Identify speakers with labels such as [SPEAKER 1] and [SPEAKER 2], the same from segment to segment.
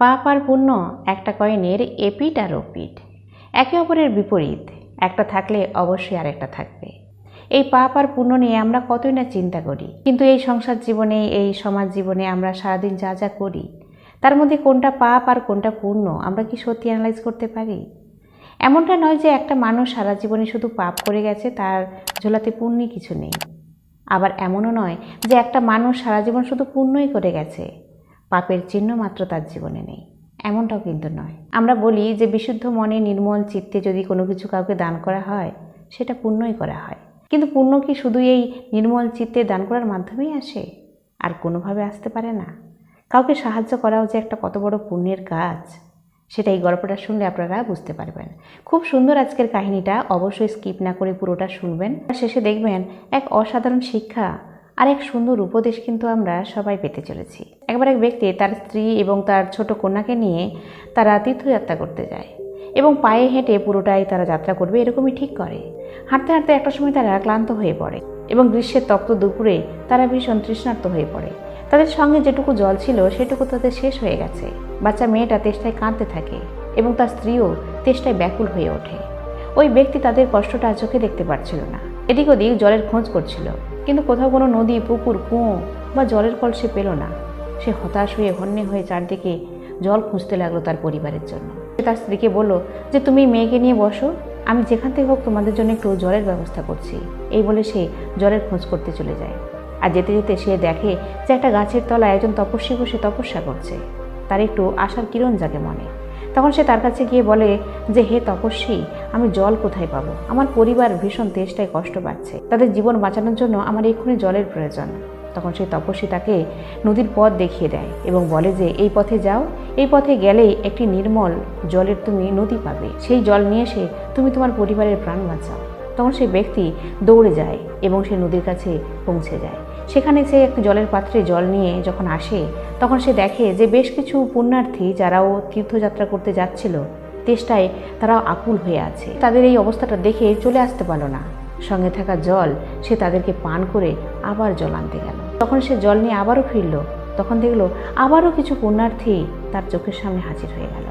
[SPEAKER 1] পাপ আর পুণ্য, একটা কয়েনের এপিট আর ওপিট একে অপরের বিপরীত, একটা থাকলে অবশ্যই আরেকটা থাকবে। এই পাপ আর পুণ্য নিয়ে আমরা কতই না চিন্তা করি, কিন্তু এই সংসার জীবনে, এই সমাজ জীবনে আমরা সারাদিন যা যা করি, তার মধ্যে কোনটা পাপ আর কোনটা পুণ্য আমরা কি সত্যি অ্যানালাইজ করতে পারি? এমনটা নয় যে একটা মানুষ সারা জীবনে শুধু পাপ করে গেছে, তার ঝোলাতে পুণ্যই কিছু নেই। আবার এমনও নয় যে একটা মানুষ সারা জীবন শুধু পুণ্যই করে গেছে। পাপের চিহ্ন মাত্র তার জীবনে নেই। এমনটাও কিন্তু নয়। আমরা বলি যে বিশুদ্ধ মনে নির্মল চিত্তে যদি কোনো কিছু কাউকে দান করা হয়, সেটা পুণ্যই করা হয়। কিন্তু পুণ্য কি শুধু এই নির্মল চিত্তে দান করার মাধ্যমেই আসে? আর কোনোভাবে আসতে পারে না। কাউকে সাহায্য করাও যে একটা কত বড় পুণ্যের কাজ, সেটা এই গল্পটা শুনলে আপনারা বুঝতে পারবেন। খুব সুন্দর আজকের কাহিনীটা, অবশ্যই স্কিপ না করে পুরোটা শুনবেন। আর শেষে দেখবেন, এক অসাধারণ শিক্ষা আর এক সুন্দর উপদেশ কিন্তু আমরা সবাই পেতে চলেছি। একবার এক ব্যক্তি তার স্ত্রী এবং তার ছোট কন্যাকে নিয়ে তারা তীর্থযাত্রা করতে যায় এবং পায়ে হেঁটে পুরোটাই তারা যাত্রা করবে এরকমই ঠিক করে। হাঁটতে হাঁটতে একটা সময় তারা ক্লান্ত হয়ে পড়ে এবং গ্রীষ্মের তপ্ত দুপুরে তারা ভীষণ তৃষ্ণার্ত হয়ে পড়ে। তাদের সঙ্গে যেটুকু জল ছিল সেটুকু তাদের শেষ হয়ে গেছে। বাচ্চা মেয়েটা তেষ্টায় কাঁদতে থাকে এবং তার স্ত্রীও তেষ্টায় ব্যাকুল হয়ে ওঠে। ওই ব্যক্তি তাদের কষ্টটা চোখে দেখতে পারছিল না। এদিক ওদিক জলের খোঁজ করছিল। কিন্তু কোথাও কোনো নদী, পুকুর, কুঁয়ো বা জলের কল সে পেল না। সে হতাশ হয়ে হন্যে হয়ে চারদিকে জল খুঁজতে লাগল তার পরিবারের জন্য। সে তার স্ত্রীকে বলল যে, তুমি মেয়েকে নিয়ে বসো। আমি যেখান থেকে হোক তোমাদের জন্য একটু জলের ব্যবস্থা করছি। এই বলে সে জলের খোঁজ করতে চলে যায়। আর যেতে যেতে সে দেখে যে একটা গাছের তলায় একজন তপস্বী বসে তপস্যা করছে। তার একটু আশার কিরণ জাগে মনে। তখন সে তার কাছে গিয়ে বলে যে, হে তপস্বী, আমি জল কোথায় পাবো? আমার পরিবার ভীষণ তেষ্টায় কষ্ট পাচ্ছে। তাদের জীবন বাঁচানোর জন্য আমার এক্ষুনি জলের প্রয়োজন। তখন সেই তপস্বী তাকে নদীর পথ দেখিয়ে দেয় এবং বলে যে, এই পথে যাও। এই পথে গেলেই একটি নির্মল জলের তুমি নদী পাবে। সেই জল নিয়ে এসে তুমি তোমার পরিবারের প্রাণ বাঁচাও। তখন সেই ব্যক্তি দৌড়ে যায় এবং সে নদীর কাছে পৌঁছে যায়। সেখানে সে একটি জলের পাত্রে জল নিয়ে যখন আসে, তখন সে দেখে যে বেশ কিছু পুণ্যার্থী যারাও তীর্থযাত্রা করতে যাচ্ছিল, তেষ্টায় তারাও আকুল হয়ে আছে। তাদের এই অবস্থাটা দেখে চলে আসতে পারল না। সঙ্গে থাকা জল সে তাদেরকে পান করে আবার জল আনতে গেল। তখন সে জল নিয়ে আবারও ফিরল, তখন দেখল আবারও কিছু পুণ্যার্থী তার চোখের সামনে হাজির হয়ে গেল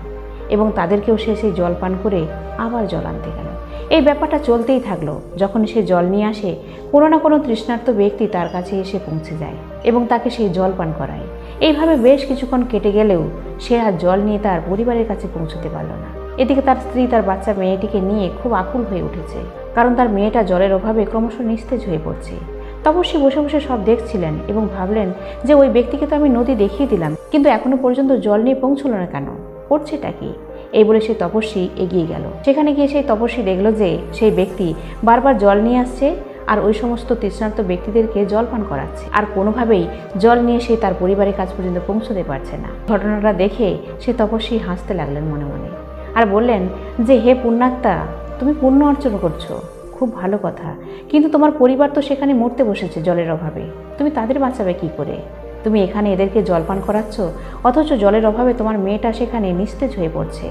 [SPEAKER 1] এবং তাদেরকেও সে সেই জল পান করে আবার জল আনতে গেল। এই ব্যাপারটা চলতেই থাকল। যখন সে জল নিয়ে আসে, কোনো না কোনো তৃষ্ণার্ত ব্যক্তি তার কাছে এসে পৌঁছে যায় এবং তাকে সেই জল পান করায়। এইভাবে বেশ কিছুক্ষণ কেটে গেলেও সে আর জল নিয়ে তার পরিবারের কাছে পৌঁছতে পারল না। এদিকে তার স্ত্রী তার বাচ্চা মেয়েটিকে নিয়ে খুব আকুল হয়ে উঠেছে, কারণ তার মেয়েটা জলের অভাবে ক্রমশ নিস্তেজ হয়ে পড়ছে। তপস্বী বসে বসে সব দেখছিলেন এবং ভাবলেন যে ওই ব্যক্তিকে তো আমি নদী দেখিয়ে দিলাম, কিন্তু এখনও পর্যন্ত জল নিয়ে পৌঁছলো না কেন? করছেটা কি? এই বলে সেই তপস্বী এগিয়ে গেল। সেখানে গিয়ে সেই তপস্বী দেখল যে সেই ব্যক্তি বারবার জল নিয়ে আসছে আর ওই সমস্ত তৃষ্ণার্ত ব্যক্তিদেরকে জল পান করাচ্ছে। আর কোনোভাবেই জল নিয়ে সে তার পরিবারের কাছ পর্যন্ত পৌঁছতে পারছে না। ঘটনাটা দেখে সে তপস্বী হাসতে লাগলেন মনে মনে আর বললেন যে, হে পুণ্যাত্মা, তুমি পুণ্য অর্জন করছ। খুব ভালো কথা। কিন্তু তোমার পরিবার তো সেখানে মরতে বসেছে জলের অভাবে। তুমি তাদের বাঁচাবে কি করে? তুমি এখানে এদেরকে জলপান করাচ্ছ? অথচ জলের অভাবে তোমার মেয়েটা সেখানে নিস্তেজ হয়ে পড়ছে।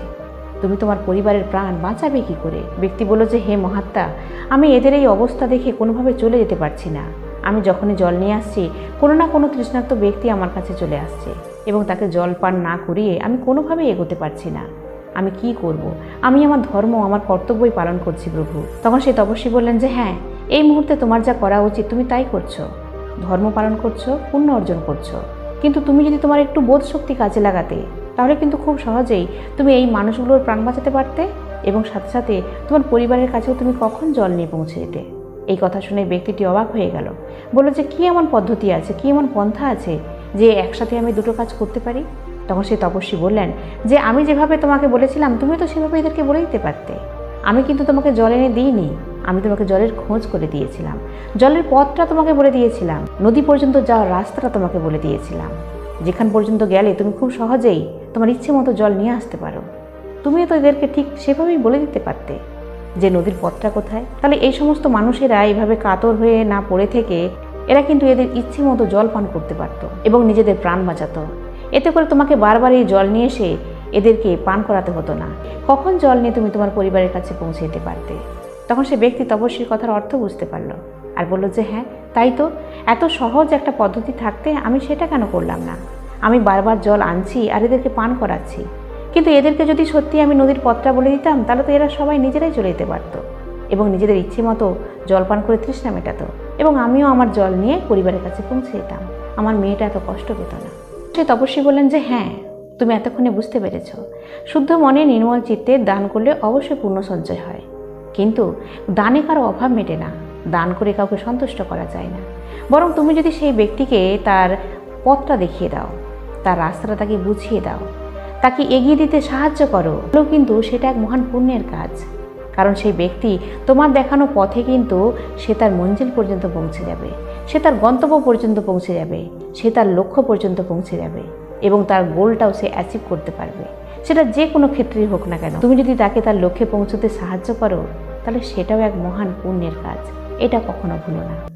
[SPEAKER 1] তুমি তোমার পরিবারের প্রাণ বাঁচাবে কি করে? ব্যক্তি বলল যে, হে মহাত্মা, আমি এদের এই অবস্থা দেখে কোনোভাবে চলে যেতে পারছি না। আমি যখনই জল নিয়ে আসছি, কোনো না কোনো তৃষ্ণার্ত ব্যক্তি আমার কাছে চলে আসছে এবং তাকে জল পান না করিয়ে আমি কোনোভাবেই এগোতে পারছি না। আমি কি করব। আমি আমার ধর্ম, আমার কর্তব্যই পালন করছি প্রভু। তখন সেই তপস্বী বললেন যে হ্যাঁ এই মুহূর্তে তোমার যা করা উচিত, তুমি তাই করছ। ধর্ম পালন করছ, পুণ্য অর্জন করছ। কিন্তু তুমি যদি তোমার একটু বোধ শক্তি কাজে লাগাতে, তাহলে কিন্তু খুব সহজেই তুমি এই মানুষগুলোর প্রাণ বাঁচাতে পারতে এবং সাথে সাথে তোমার পরিবারের কাছেও তুমি কখন জল নিয়ে পৌঁছে যেতে এই কথা শুনে ব্যক্তিটি অবাক হয়ে গেল। বলল যে, কী এমন পদ্ধতি আছে, কী এমন পন্থা আছে যে একসাথে আমি দুটো কাজ করতে পারি? তখন সেই তপস্বী বললেন, যে আমি যেভাবে তোমাকে বলেছিলাম, তুমি তো সেভাবে এদেরকে বলে দিতে পারতে। আমি কিন্তু তোমাকে জল এনে দিইনি। আমি তোমাকে জলের খোঁজ করে দিয়েছিলাম। জলের পথটা তোমাকে বলে দিয়েছিলাম। নদী পর্যন্ত যাওয়ার রাস্তাটা তোমাকে বলে দিয়েছিলাম। যেখান পর্যন্ত গেলে তুমি খুব সহজেই তোমার ইচ্ছে মতো জল নিয়ে আসতে পারো। তুমিও তো এদেরকে ঠিক সেভাবেই বলে দিতে পারতে। যে নদীর পথটা কোথায়? তাহলে এই সমস্ত মানুষেরা এইভাবে কাতর হয়ে না পড়ে থেকে এরা কিন্তু এদের ইচ্ছে মতো জল পান করতে পারতো এবং নিজেদের প্রাণ বাঁচাতো। এতে করে তোমাকে বারবার এই জল নিয়ে এসে এদেরকে পান করাতে হতো না। কখন জল নিয়ে তুমি তোমার পরিবারের কাছে পৌঁছে যেতে পারতে? তখন সে ব্যক্তি তপস্বীর কথার অর্থ বুঝতে পারল আর বলল যে হ্যাঁ তাই তো। এত সহজ একটা পদ্ধতি থাকতে আমি সেটা কেন করলাম না? আমি বারবার জল আনছি আর এদেরকে পান করাচ্ছি। কিন্তু এদেরকে যদি সত্যি আমি নদীর পথটা বলে দিতাম, তাহলে তো এরা সবাই নিজেরাই চলে যেতে পারতো এবং নিজেদের ইচ্ছে মতো জল পান করে তৃষ্ণা মেটাতো এবং আমিও আমার জল নিয়ে পরিবারের কাছে পৌঁছে যেতাম। আমার মেয়েটা এত কষ্ট পেত না। সে তপস্বী বললেন যে হ্যাঁ তুমি এতক্ষণে বুঝতে পেরেছ। শুদ্ধ মনে নির্মল চিত্তে দান করলে অবশ্যই পূর্ণ সঞ্চয় হয়। কিন্তু দানে কারও অভাব মেটে না। দান করে কাউকে সন্তুষ্ট করা যায় না। বরং তুমি যদি সেই ব্যক্তিকে তার পথটা দেখিয়ে দাও, তার রাস্তাটা তাকে বুঝিয়ে দাও, তাকে এগিয়ে দিতে সাহায্য করো কিন্তু সেটা এক মহান পুণ্যের কাজ। কারণ সেই ব্যক্তি তোমার দেখানো পথে কিন্তু সে তার মঞ্জিল পর্যন্ত পৌঁছে যাবে, সে তার গন্তব্য পর্যন্ত পৌঁছে যাবে, সে তার লক্ষ্য পর্যন্ত পৌঁছে যাবে এবং তার গোলটাও সে অ্যাচিভ করতে পারবে। সেটা যে কোনো ক্ষেত্রেই হোক না কেন। তুমি যদি তাকে তার লক্ষ্যে পৌঁছতে সাহায্য করো, তাহলে সেটাও এক মহান পুণ্যের কাজ। এটা কখনো ভুলো না।